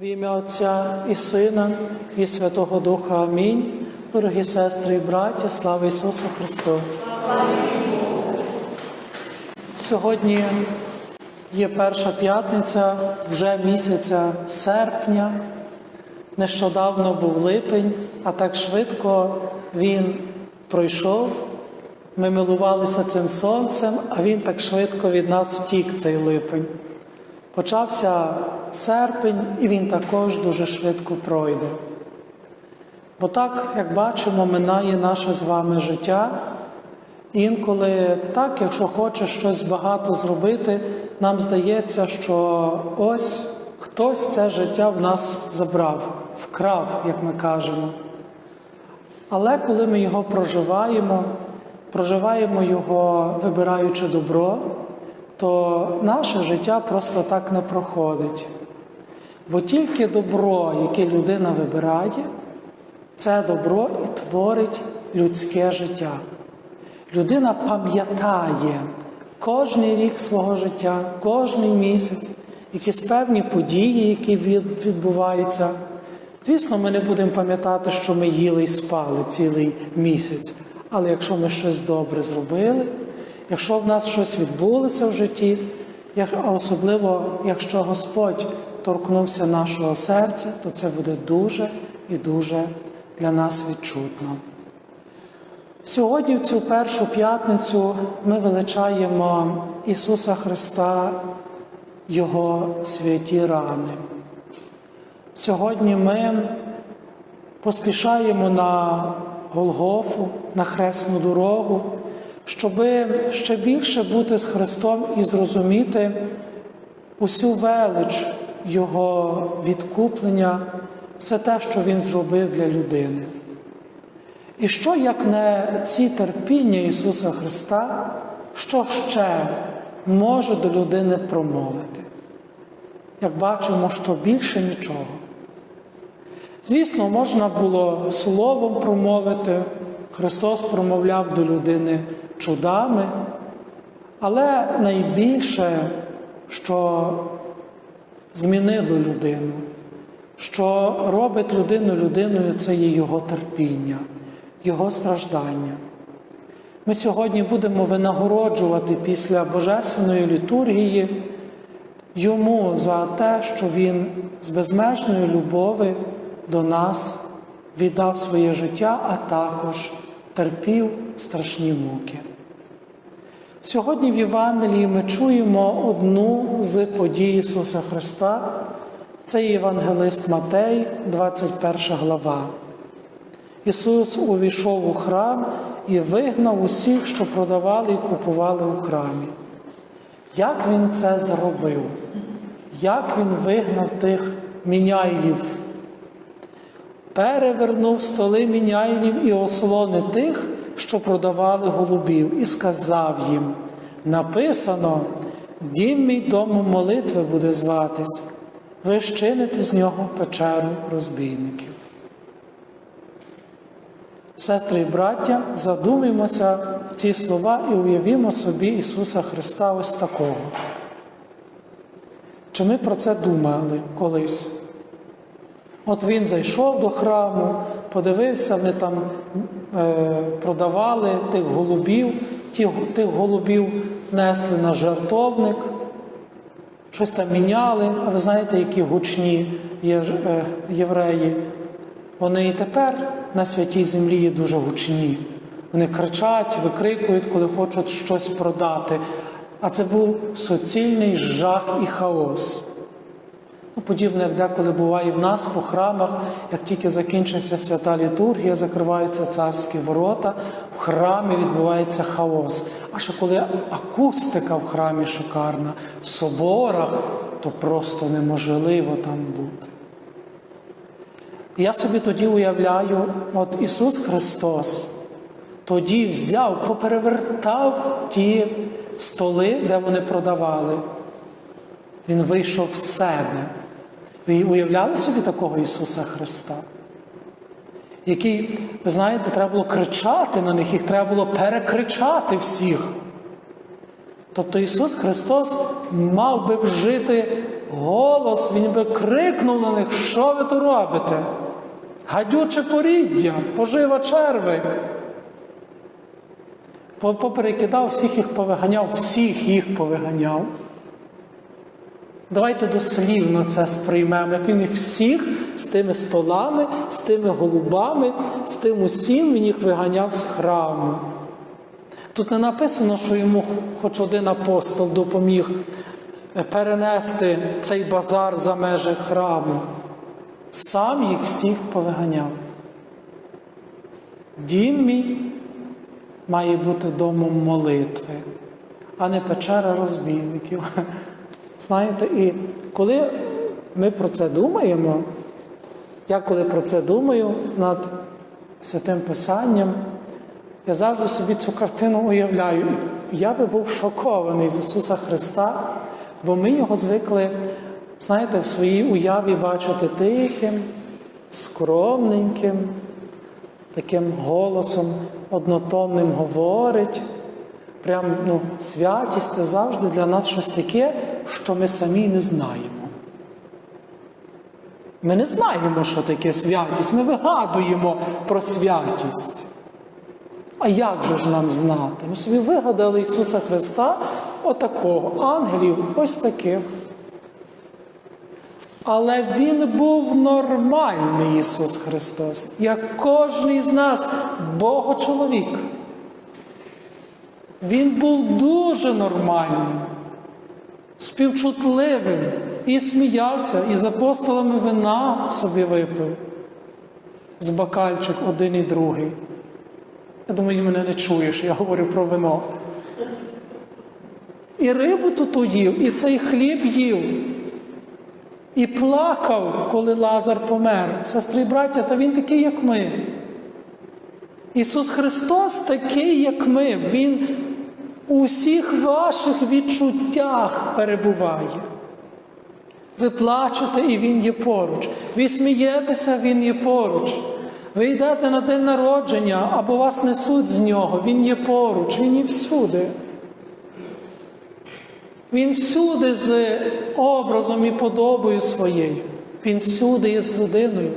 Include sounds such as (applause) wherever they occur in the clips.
В ім'я Отця і Сина, і Святого Духа Амінь. Дорогі сестри і браття, слава Ісусу Христу! Сьогодні є перша п'ятниця вже місяця серпня. Нещодавно був липень, а так швидко він пройшов. Ми милувалися цим сонцем, а він так швидко від нас втік цей липень. Почався серпень, і він також дуже швидко пройде. Бо так, як бачимо, минає наше з вами життя. Інколи так, якщо хочеш щось багато зробити, нам здається, що ось хтось це життя в нас забрав, вкрав, як ми кажемо. Але коли ми його проживаємо, проживаємо його, вибираючи добро, то наше життя просто так не проходить. Бо тільки добро, яке людина вибирає, це добро і творить людське життя. Людина пам'ятає кожний рік свого життя, кожний місяць, якісь певні події, які відбуваються. Звісно, ми не будемо пам'ятати, що ми їли і спали цілий місяць. Але якщо ми щось добре зробили, якщо в нас щось відбулося в житті, а особливо якщо Господь торкнувся нашого серця, то це буде дуже і дуже для нас відчутно. Сьогодні, в цю першу п'ятницю, ми величаємо Ісуса Христа, Його святі рани. Сьогодні ми поспішаємо на Голгофу, на хресну дорогу, щоб ще більше бути з Христом і зрозуміти усю велич Його відкуплення, все те, що Він зробив для людини. І що, як не ці терпіння Ісуса Христа, що ще може до людини промовити? Як бачимо, що більше нічого. Звісно, можна було словом промовити, Христос промовляв до людини чудами, але найбільше, що змінило людину, що робить людину людиною, це є Його терпіння. Його страждання. Ми сьогодні будемо винагороджувати після Божественної літургії йому за те, що Він з безмежної любові до нас віддав своє життя, а також терпів страшні муки. Сьогодні в Євангелії ми чуємо одну з подій Ісуса Христа. Це Євангелист Матей, 21 глава. Ісус увійшов у храм і вигнав усіх, що продавали і купували у храмі. Як Він це зробив? Як Він вигнав тих міняйлів? Перевернув столи міняйлів і ослони тих, що продавали голубів, і сказав їм: написано, дім мій дому молитви буде зватись, ви щините з нього печеру розбійників. Сестри і браття, задумаймося в ці слова і уявімо собі Ісуса Христа ось такого. Чи ми про це думали колись? От Він зайшов до храму, подивився, вони там продавали тих голубів, тих голубів несли на жертовник, щось там міняли, а ви знаєте, які гучні є е, євреї. Вони і тепер на святій землі є дуже гучні. Вони кричать, викрикують, коли хочуть щось продати. А це був суцільний жах і хаос. Ну, Подібно, як деколи буває в нас по храмах, як тільки закінчиться свята літургія, закриваються царські ворота, в храмі відбувається хаос. А що коли акустика в храмі шикарна, в соборах, то просто неможливо там бути. Я собі тоді уявляю, от Ісус Христос тоді взяв, поперевертав ті столи, де вони продавали. Він вийшов в себе. Ви уявляли собі такого Ісуса Христа? Який, ви знаєте, треба було кричати на них, їх треба було перекричати всіх. Тобто Ісус Христос мав би вжити голос, він би крикнув на них, що ви тут робите? Гадюче поріддя, пожива черви. По- Поперекидав, всіх їх повиганяв, всіх їх повиганяв. Давайте дослівно це сприймемо, як він їх всіх з тими столами, з тими голубами, з тим усім він їх виганяв з храму. Тут не написано, що йому хоч один апостол допоміг е, перенести цей базар за межі храму. Сам їх всіх повиганяв. Дім мій має бути домом молитви, а не печера розбійників. (laughs) Знаєте, і коли ми про це думаємо, я коли про це думаю над святим Писанням, я завжди собі цю картину уявляю. Я би був шокований з Ісуса Христа, бо ми його звикли, знаєте, в своїй уяві бачити тихим, скромненьким, таким голосом однотонним говорить. Прям ну, святість це завжди для нас щось таке, що ми самі не знаємо. Ми не знаємо, що таке святість, ми вигадуємо про святість. А як же ж нам знати? Ми собі вигадали Ісуса Христа отакого, ангелів ось таких. Але Він був нормальний Ісус Христос, як кожен з нас, Богочоловік. Він був дуже нормальним, співчутливим і сміявся, і з апостолами вина собі випив з бакальчик один і другий. Я думаю, мене не чуєш, я говорю про вино. І рибу тут їв, і цей хліб їв. І плакав, коли Лазар помер. Сестри і браття, та він такий, як ми. Ісус Христос такий, як ми. Він у всіх ваших відчуттях перебуває. Ви плачете, і Він є поруч. Ви смієтеся, Він є поруч. Ви йдете на день народження або вас несуть з нього, Він є поруч, Він є всюди. Він всюди з образом і подобою своєю. Він всюди є з людиною,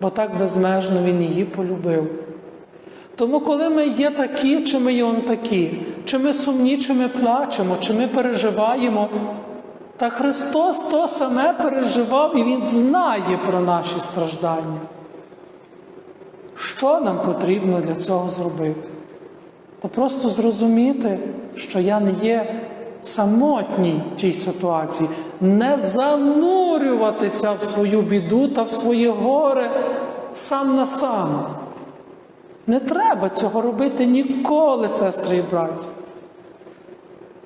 бо так безмежно Він її полюбив. Тому, коли ми є такі, чи ми є он такі, чи ми сумні, чи ми плачемо, чи ми переживаємо, та Христос то саме переживав і Він знає про наші страждання. Що нам потрібно для цього зробити? Та просто зрозуміти, що я не є самотній в тій ситуації, не занурюватися в свою біду та в своє горе сам на сам. Не треба цього робити ніколи, сестри і браті.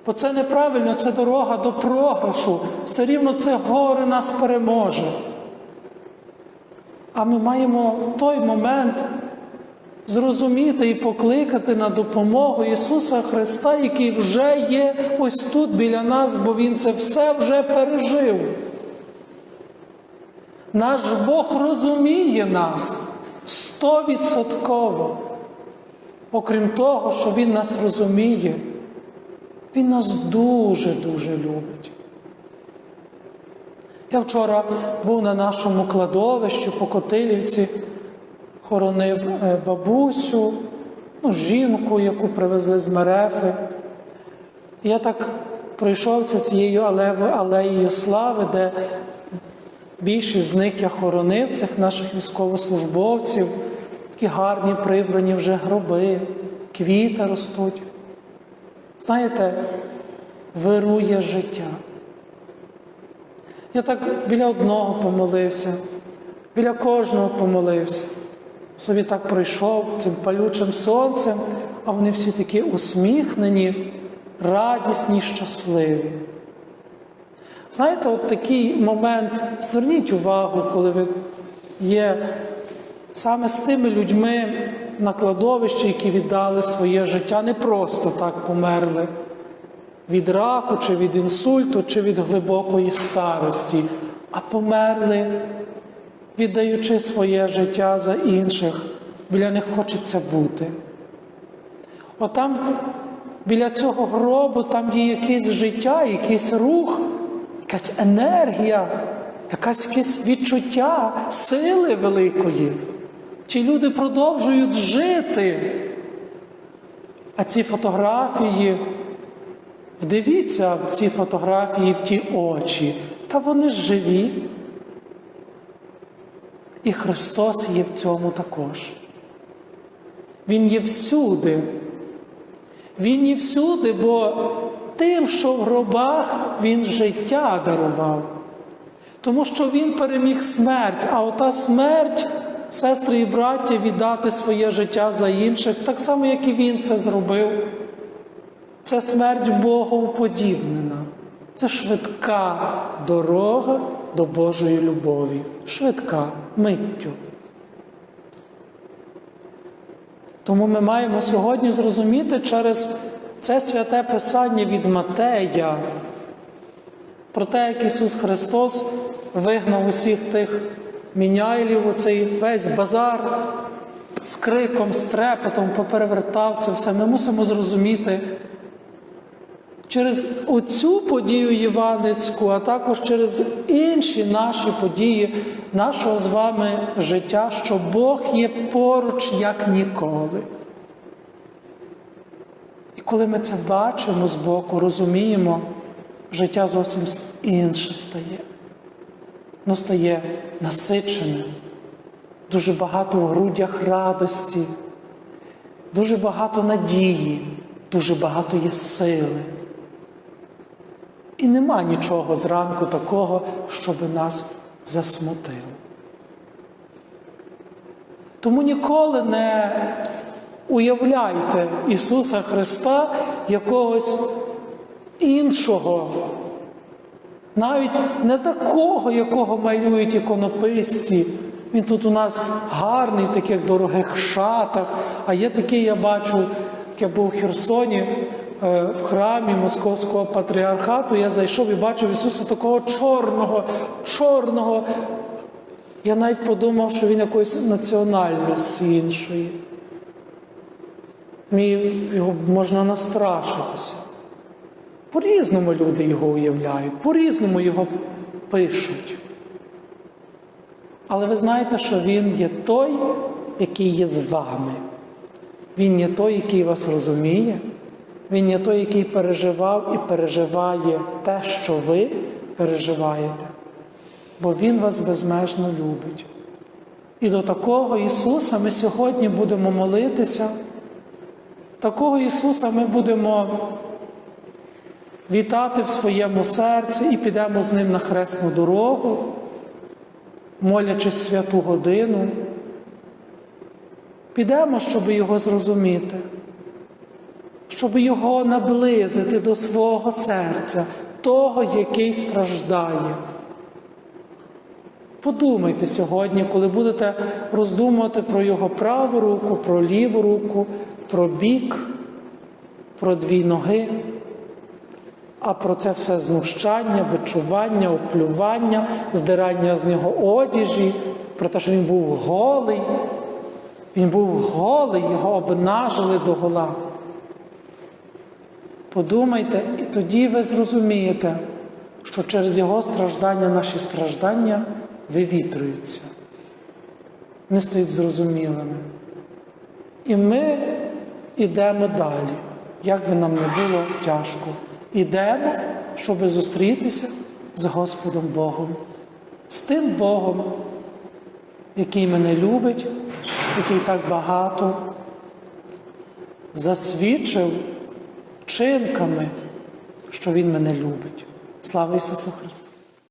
Бо це неправильно, це дорога до програшу. Все рівно це горе нас переможе. А ми маємо в той момент зрозуміти і покликати на допомогу Ісуса Христа, який вже є ось тут біля нас, бо Він це все вже пережив. Наш Бог розуміє нас стовідсотково. Окрім того, що Він нас розуміє, Він нас дуже-дуже любить. Я вчора був на нашому кладовищі по Котилівці, хоронив е, бабусю, ну, жінку, яку привезли з Мерефи. Я так пройшовся цією алеєю слави, де більшість з них я хоронив, цих наших військовослужбовців, такі гарні прибрані вже гроби, квіти ростуть. Знаєте, вирує життя. Я так біля одного помолився, біля кожного помолився. Собі так пройшов цим палючим сонцем, а вони всі такі усміхнені, радісні, щасливі. Знаєте, от такий момент, зверніть увагу, коли ви є саме з тими людьми на кладовищі, які віддали своє життя, не просто так померли від раку, чи від інсульту, чи від глибокої старості, а померли, віддаючи своє життя за інших. Біля них хочеться бути. Отам, біля цього гробу, там є якесь життя, якийсь рух, якась енергія, якась якесь відчуття сили великої. Ті люди продовжують жити. А ці фотографії, вдивіться в ці фотографії в ті очі, та вони живі. І Христос є в цьому також. Він є всюди. Він є всюди, бо тим, що в гробах Він життя дарував. Тому що Він переміг смерть, а ота смерть, сестри і браття, віддати своє життя за інших, так само, як і Він це зробив. Це смерть Богу подібнена. Це швидка дорога до Божої любові. Швидка миттю. Тому ми маємо сьогодні зрозуміти через це святе Писання від Матея про те, як Ісус Христос вигнав усіх тих міняйлів, оцей весь базар з криком, з трепетом поперевертав це все. Ми мусимо зрозуміти через оцю подію Євангельську, а також через інші наші події нашого з вами життя, що Бог є поруч як ніколи. Коли ми це бачимо збоку, розуміємо, життя зовсім інше стає. Воно стає насиченим, дуже багато в грудях радості, дуже багато надії, дуже багато є сили. І нема нічого зранку такого, щоб нас засмутило. Тому ніколи не уявляйте Ісуса Христа якогось іншого, навіть не такого, якого малюють іконописці. Він тут у нас гарний в таких дорогих шатах, а є такий, я бачу, як я був у Херсоні е, в храмі Московського патріархату, я зайшов і бачив Ісуса такого чорного, чорного. Я навіть подумав, що він якоїсь національності іншої. Його можна настрашитися. По-різному люди його уявляють, по-різному його пишуть. Але ви знаєте, що Він є той, який є з вами. Він є той, який вас розуміє. Він є той, який переживав і переживає те, що ви переживаєте. Бо Він вас безмежно любить. І до такого Ісуса ми сьогодні будемо молитися. Такого Ісуса ми будемо вітати в своєму серці і підемо з Ним на хресну дорогу, молячись святу годину. Підемо, щоб Його зрозуміти, щоб Його наблизити до свого серця, того, який страждає. Подумайте сьогодні, коли будете роздумувати про його праву руку, про ліву руку, про бік, про дві ноги, а про це все знущання, бичування, оплювання, здирання з нього одіжі, про те, що він був голий. Він був голий, його обнажили до гола. Подумайте, і тоді ви зрозумієте, що через його страждання наші страждання вивітрюються, не стають зрозумілими. І ми йдемо далі, як би нам не було тяжко. Ідемо, щоб зустрітися з Господом Богом, з тим Богом, який мене любить, який так багато засвідчив чинками, що Він мене любить. Слава Ісусу Христу!